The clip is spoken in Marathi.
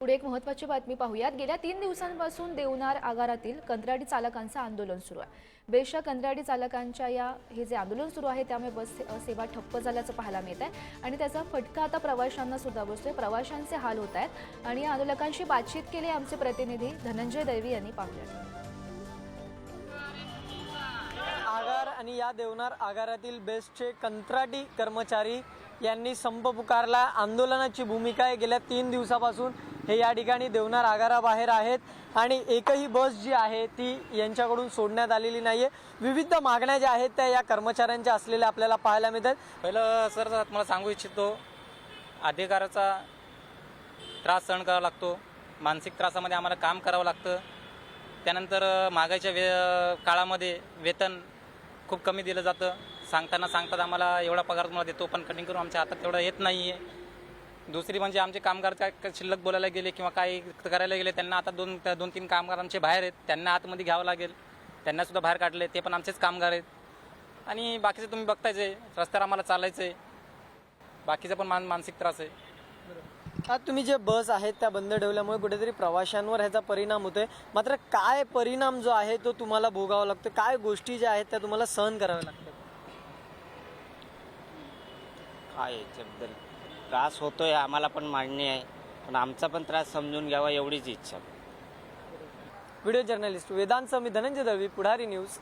पुढे एक महत्वाची बातमी पाहूयात. गेल्या तीन दिवसांपासून देवनार आगारातील कंत्राटी चालकांचं आंदोलन सुरू आहे. बेशक कंत्राटी चालकांच्या या हे जे आंदोलन सुरू आहे त्यामुळे बस सेवा ठप्प झाल्याचं पाहायला मिळत आहे. आणि त्याचा फटका आता प्रवाशांना सुद्धा बसतोय. प्रवाशांचे हाल होत आहेत. आणि या आंदोलकांशी बातचीत केली आमचे प्रतिनिधी धनंजय दैवी यांनी पाहुयात. आगार आणि या देवनार आगारातील बेस्टचे कंत्राटी कर्मचारी यांनी संप पुकारला. आंदोलनाची भूमिका आहे. गेल्या तीन दिवसापासून हे या ठिकाणी देवनार आगाराबाहेर आहेत आणि एकही बस जी आहे ती यांच्याकडून सोडण्यात आलेली नाही आहे विविध मागण्या ज्या आहेत त्या या कर्मचाऱ्यांच्या असलेल्या आपल्याला पाहायला मिळतात. पहिलं सर मला सांगू इच्छितो अधिकाराचा त्रास सहन करावा लागतो. मानसिक त्रासामध्ये आम्हाला काम करावं लागतं. त्यानंतर मागायच्या वे काळामध्ये वेतन खूप कमी दिलं जातं. सांगताना सांगतात आम्हाला एवढा पगार तुम्हाला देतो पण कटिंग करून आमच्या हातात तेवढं येत नाही आहे दुसरी म्हणजे आमचे कामगार काय शिल्लक बोलायला गेले किंवा काही करायला गेले त्यांना आता दोन त्या दोन तीन कामगार आमचे बाहेर आहेत त्यांना आतमध्ये घ्यावं लागेल. त्यांना सुद्धा बाहेर काढले ते पण आमचेच कामगार आहेत. आणि बाकीचे तुम्ही बघतायच आहे रस्त्यावर आम्हाला चालायचं आहे बाकीचा पण मान मानसिक त्रास आहे. आता तुम्ही जे बस आहेत त्या बंद ठेवल्यामुळे कुठेतरी प्रवाशांवर ह्याचा परिणाम होतोय. मात्र काय परिणाम जो आहे तो तुम्हाला भोगावा लागतो काय गोष्टी ज्या आहेत त्या तुम्हाला सहन कराव्या लागतात? काय याच्याबद्दल? त्रास होतोय आम्हाला पण मान्य आहे. पण आमचा पण त्रास समजून घ्यावा एवढीच इच्छा. Video journalist Vedant Sami Dhananjay Dalvi Pudhari news.